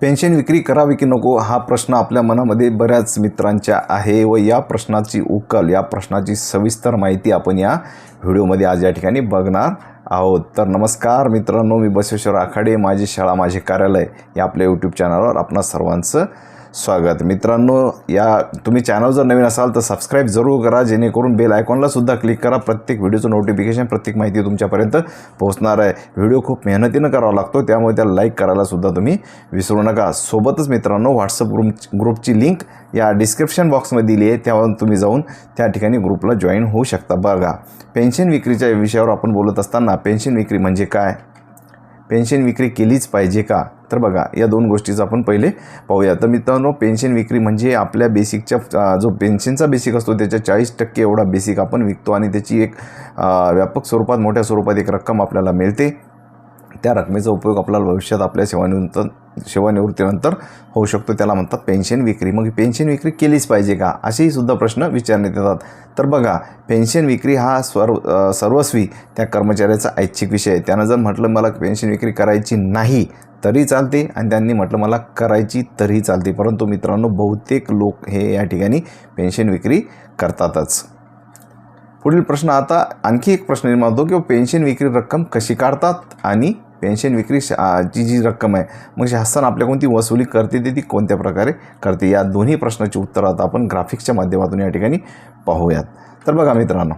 Pension विक्री करावी की नको हा प्रश्न आपल्या मनामध्ये बऱ्याच मित्रांच्या आहे व या प्रश्नाची उकल या प्रश्नाची सविस्तर माहिती आपण या व्हिडिओमध्ये आज या ठिकाणी बघणार आहोत. तर नमस्कार मित्रांनो मी बसवेश्वर आखाडे माझी शाळा माझे कार्यालय या आपल्या यूट्यूब चॅनलवर आपणा सर्वांचं स्वागत. मित्रांनो या तुम्ही चॅनल जर नवीन असाल तर सबस्क्राईब जरूर करा जेणेकरून बेल आयकॉनला सुद्धा क्लिक करा. प्रत्येक व्हिडिओचं नोटिफिकेशन प्रत्येक माहिती तुमच्यापर्यंत पोहोचणार आहे. व्हिडिओ खूप मेहनतीनं करावा लागतो त्यामुळे त्याला लाईक करायलासुद्धा तुम्ही विसरू नका. सोबतच मित्रांनो व्हॉट्सअप ग्रुप ग्रुपची लिंक या डिस्क्रिप्शन बॉक्समध्ये दिली आहे. त्यावरून तुम्ही जाऊन त्या ठिकाणी ग्रुपला जॉईन होऊ शकता. बघा पेन्शन विक्रीच्या विषयावर आपण बोलत असताना पेन्शन विक्री म्हणजे काय? पेन्शन विक्री केलीच पाहिजे का? तर बघा या दोन गोष्टीचं आपण पहिले पाहूया. तर मित्रांनो पेन्शन विक्री म्हणजे आपल्या बेसिकच्या जो पेन्शनचा बेसिक असतो त्याच्या चाळीस टक्के एवढा बेसिक आपण विकतो आणि त्याची एक व्यापक स्वरूपात मोठ्या स्वरूपात एक रक्कम आपल्याला मिळते. त्या रकमेचा उपयोग आपल्याला भविष्यात आपल्या सेवानिवृत्त सेवानिवृत्तीनंतर होऊ शकतो. त्याला म्हणतात पेन्शन विक्री. मग पेन्शन विक्री केलीच पाहिजे का? असेही सुद्धा प्रश्न विचारण्यात येतात. तर बघा पेन्शन विक्री हा सर्व सर्वस्वी त्या कर्मचाऱ्याचा ऐच्छिक विषय आहे. त्यानं जर म्हटलं मला पेन्शन विक्री करायची नाही तरी चालते. आणि त्यांनी म्हटलं मला करायची तरीही चालते. परंतु मित्रांनो बहुतेक लोक हे या ठिकाणी पेन्शन विक्री करतातच. पुढील प्रश्न आता आणखी एक प्रश्न निर्माण होतो की पेन्शन विक्री रक्कम कशी काढतात आणि पेन्शन विक्री जी जी रक्कम आहे मग शासन आपल्या कोणती वसुली करते ते ती कोणत्या प्रकारे करते? या दोन्ही प्रश्नाची उत्तरं आता आपण ग्राफिक्सच्या माध्यमातून या ठिकाणी पाहूयात. तर बघा मित्रांनो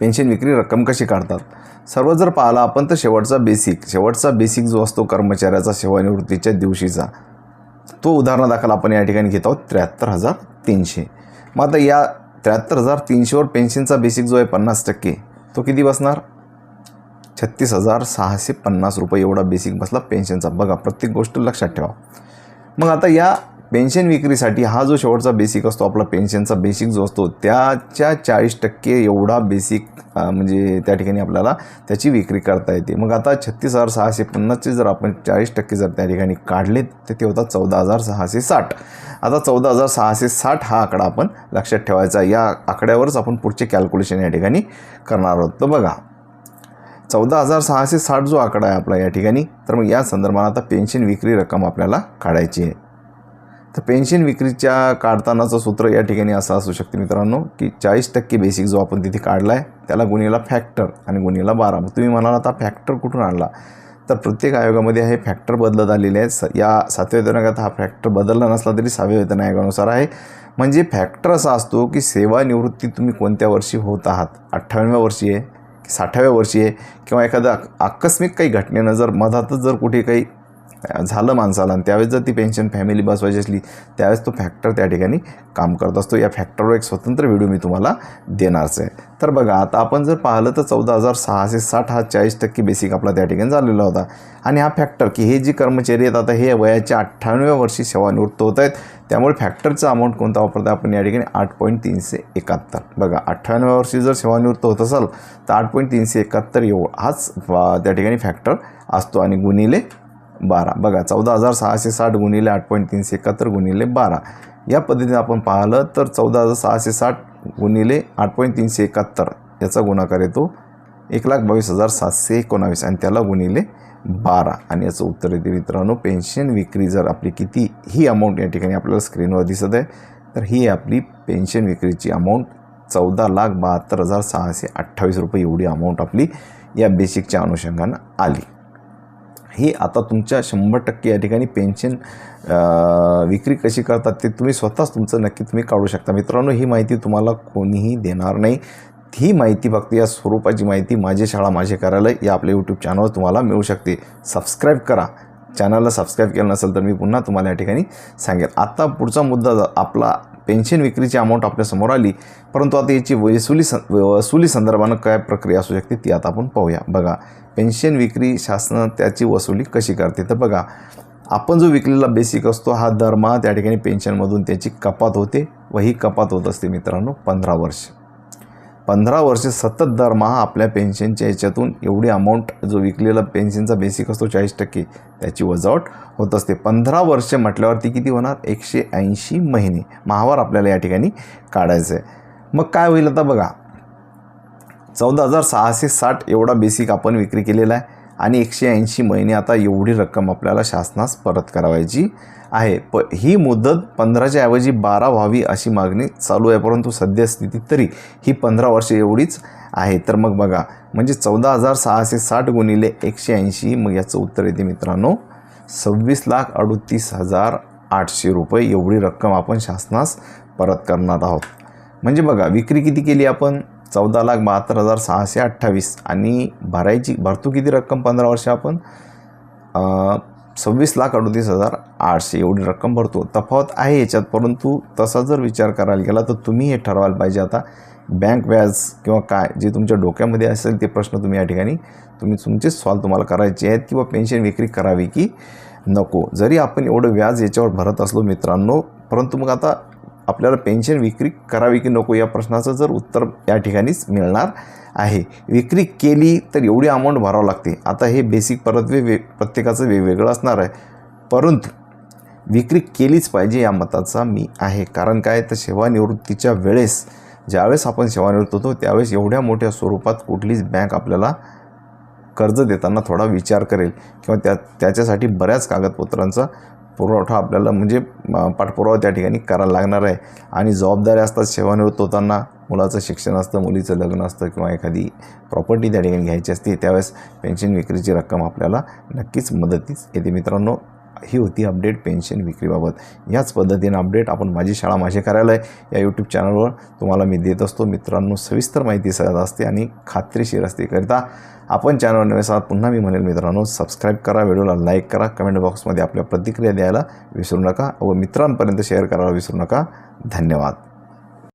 पेन्शन विक्री रक्कम कशी काढतात? सर्व जर पाहिला आपण तर शेवटचा बेसिक शेवटचा बेसिक जो असतो कर्मचाऱ्याचा सेवानिवृत्तीच्या दिवशीचा तो उदाहरणादाखल आपण या ठिकाणी घेत आहोत त्र्याहत्तर हजार तीनशे. मग आता या त्र्याहत्तर हजार तीनशेवर पेन्शनचा बेसिक जो आहे पन्नास टक्के तो किती बसणार? छत्तीस हजार सहाशे पन्नास रुपये एवढा बेसिक बसला पेन्शनचा बघा प्रत्येक गोष्ट लक्षात ठेवा. मग आता या पेन्शन विक्रीसाठी हा जो शेवटचा बेसिक असतो आपला पेन्शनचा बेसिक जो असतो त्याच्या चाळीस टक्के एवढा बेसिक म्हणजे त्या ठिकाणी आपल्याला त्याची विक्री करता येते. मग आता छत्तीस हजार सहाशे पन्नासचे जर आपण चाळीस टक्के जर त्या ठिकाणी काढले तर ते होतात चौदा हजार सहाशे साठ. आता चौदा हजार सहाशे साठ हा आकडा आपण लक्षात ठेवायचा. या आकड्यावरच आपण पुढचे कॅल्क्युलेशन या ठिकाणी करणार आहोत. तर बघा चौदा हजार सहाशे साठ जो आकडा आहे आपला या ठिकाणी तर मग या संदर्भात आता पेन्शन विक्री रक्कम आपल्याला काढायची आहे. तर पेन्शन विक्रीच्या काढतानाचं सूत्र या ठिकाणी असं असू शकते मित्रांनो की चाळीस टक्के बेसिक जो आपण तिथे काढला आहे त्याला गुन्हेला फॅक्टर आणि गुन्हेला बारा. मग तुम्ही म्हणाला आता फॅक्टर कुठून आणला? तर प्रत्येक आयोगामध्ये हे फॅक्टर बदलत आलेले आहेत. स या सातव्या वेतन आयोगात हा फॅक्टर बदलला नसला तरी सहाव्या वेतन आयोगानुसार आहे. म्हणजे फॅक्टर असा असतो की सेवानिवृत्ती तुम्ही कोणत्या वर्षी होत आहात? अठ्ठावन्नव्या वर्षी आहे. साठाव्या वर्षी आहे किंवा एखादा आकस्मिक काही घटनेनं जर मधातच जर कुठे काही झालं माणसाला आणि त्यावेळेस जर ती पेन्शन फॅमिली बसवायची असली त्यावेळेस तो फॅक्टर त्या ठिकाणी काम करत असतो. या फॅक्टरवर एक स्वतंत्र व्हिडिओ मी तुम्हाला देणारच आहे. तर बघा आता आपण जर पाहिलं तर चौदा हजार सहाशे साठ हा चाळीस टक्के बेसिक आपला त्या ठिकाणी झालेला होता. आणि हा फॅक्टर की हे जे कर्मचारी आहेत आता हे वयाच्या अठ्ठ्याण्णव्या वर्षी सेवानिवृत्त होत आहेत त्यामुळे फॅक्टरचा अमाऊंट कोणता वापरता आपण या ठिकाणी? आठ पॉईंट तीनशे एकाहत्तर. बघा अठ्ठ्याण्णव्या वर्षी जर सेवानिवृत्त होत असाल तर आठ पॉईंट तीनशे एकाहत्तर एव हाच त्या ठिकाणी फॅक्टर असतो. आणि गुणिले बारा. बघा चौदा हजार सहाशे साठ गुणिले आठ पॉईंट तीनशे एकाहत्तर गुणिले बारा. या पद्धतीने आपण पाहिलं तर चौदा हजार सहाशे साठ गुणिले आठ पॉईंट तीनशे एकाहत्तर. याचा गुणाकार येतो एक लाख बावीस हजार सातशे एकोणावीस आणि त्याला गुणिले बारा. आणि याचं उत्तर येते मित्रांनो पेन्शन विक्री जर आपली किती ही अमाऊंट या ठिकाणी आपल्याला स्क्रीनवर दिसत आहे तर ही आपली पेन्शन विक्रीची अमाऊंट चौदा लाख बहात्तर हजार सहाशे अठ्ठावीस रुपये एवढी अमाऊंट आपली या बेसिकच्या अनुषंगानं आली. ही आता तुमच्या शंभर टक्के या ठिकाणी पेन्शन विक्री कशी करतात ते तुम्ही स्वतःच तुमचं नक्की तुम्ही काढू शकता. मित्रांनो ही माहिती तुम्हाला कोणीही देणार नाही. ही माहिती फक्त या स्वरूपाची माहिती माझी शाळा माझे कार्यालय या आपल्या यूट्यूब चॅनलवर तुम्हाला मिळू शकते. सबस्क्राईब करा. चॅनलला सबस्क्राईब केलं नसेल तर मी पुन्हा तुम्हाला या ठिकाणी सांगेल. आता पुढचा मुद्दा आपला पेन्शन विक्रीची अमाऊंट आपल्यासमोर आली परंतु आता याची वसुली सं वसुली संदर्भानं काय प्रक्रिया असू शकते ती आता आपण पाहूया. बघा पेन्शन विक्री शासन त्याची वसुली कशी करते तर बघा आपण जो विकलेला बेसिक असतो हा दरमहा त्या ठिकाणी पेन्शनमधून त्याची कपात होते व ही कपात होत असते मित्रांनो पंधरा वर्ष. पंधरा वर्ष सतत दरमहा आपल्या पेन्शनच्या याच्यातून एवढी अमाऊंट जो विकलेला पेन्शनचा बेसिक असतो चाळीस टक्के त्याची वजावट होत असते. पंधरा वर्ष म्हटल्यावरती किती होणार? एकशे ऐंशी महिने. महावार आपल्याला या ठिकाणी काढायचं आहे. मग काय होईल आता बघा. चौदा हजार सहाशे साठ एवढा बेसिक आपण विक्री केलेला आहे. आणि एकशे ऐंशी महिने आता एवढी रक्कम आपल्याला शासनास परत करावायची आहे. प ही मुदत पंधराच्या ऐवजी बारा व्हावी अशी मागणी चालू आहे परंतु सद्यस्थितीत तरी ही पंधरा वर्षे एवढीच आहे. तर मग बघा म्हणजे चौदा हजार सहाशे साठ गुणिले एकशे ऐंशी मग याचं उत्तर येते मित्रांनो सव्वीस लाख अडतीस हजार आठशे रुपये एवढी रक्कम आपण शासनास परत करणार आहोत. म्हणजे बघा विक्री किती केली आपण? चौदा लाख बहात्तर हजार सहाशे अठ्ठावीस. आणि भरायची भरतो किती रक्कम पंधरा वर्ष आपण? सव्वीस लाख अडतीस हजार आठशे एवढी रक्कम भरतो. तफावत आहे याच्यात परंतु तसा जर विचार करायला गेला तर तुम्ही हे ठरवायला पाहिजे आता. बँक व्याज किंवा काय जे तुमच्या डोक्यामध्ये असेल ते प्रश्न तुम्ही या ठिकाणी तुम्ही तुमचेच सॉल्व तुम्हाला करायचे आहेत किंवा पेन्शन विक्री करावी की नको. जरी आपण एवढं व्याज याच्यावर भरत असलो मित्रांनो परंतु मग आता आपल्याला पेन्शन विक्री करावी की नको या प्रश्नाचं जर उत्तर या ठिकाणीच मिळणार आहे. विक्री केली तर एवढी अमाऊंट भरावं लागते. आता हे बेसिक परतवे वे प्रत्येकाचं वेगवेगळं असणार आहे. परंतु विक्री केलीच पाहिजे या मताचा मी आहे. कारण काय? तर सेवानिवृत्तीच्या वेळेस ज्यावेळेस आपण सेवानिवृत्त होतो त्यावेळेस एवढ्या मोठ्या स्वरूपात कुठलीच बँक आपल्याला कर्ज देताना थोडा विचार करेल. किंवा त्या त्याच्यासाठी बऱ्याच कागदपत्रांचा पुरवठा आपल्याला म्हणजे पाठपुरावा त्या ठिकाणी करायला लागणार आहे. आणि जबाबदाऱ्या असतात सेवानिवृत्त होताना मुलाचं शिक्षण असतं मुलीचं लग्न असतं किंवा एखादी प्रॉपर्टी त्या ठिकाणी घ्यायची असते त्यावेळेस पेन्शन विक्रीची रक्कम आपल्याला नक्कीच मदतीच येते मित्रांनो. ही होती अपडेट पेन्शन विक्रीबाबत. याच पद्धतीनं अपडेट आपण माझी शाळा माझे कार्यालय या यूट्यूब चॅनलवर तुम्हाला मी देत असतो. मित्रांनो सविस्तर माहिती सहज असते आणि खात्रीशीर असतेकरिता आपण चॅनलवर नवे पुन्हा मी म्हणेल मित्रांनो सबस्क्राईब करा व्हिडिओला लाईक करा कमेंट बॉक्समध्ये आपल्या प्रतिक्रिया द्यायला विसरू नका व मित्रांपर्यंत शेअर करायला विसरू नका. धन्यवाद.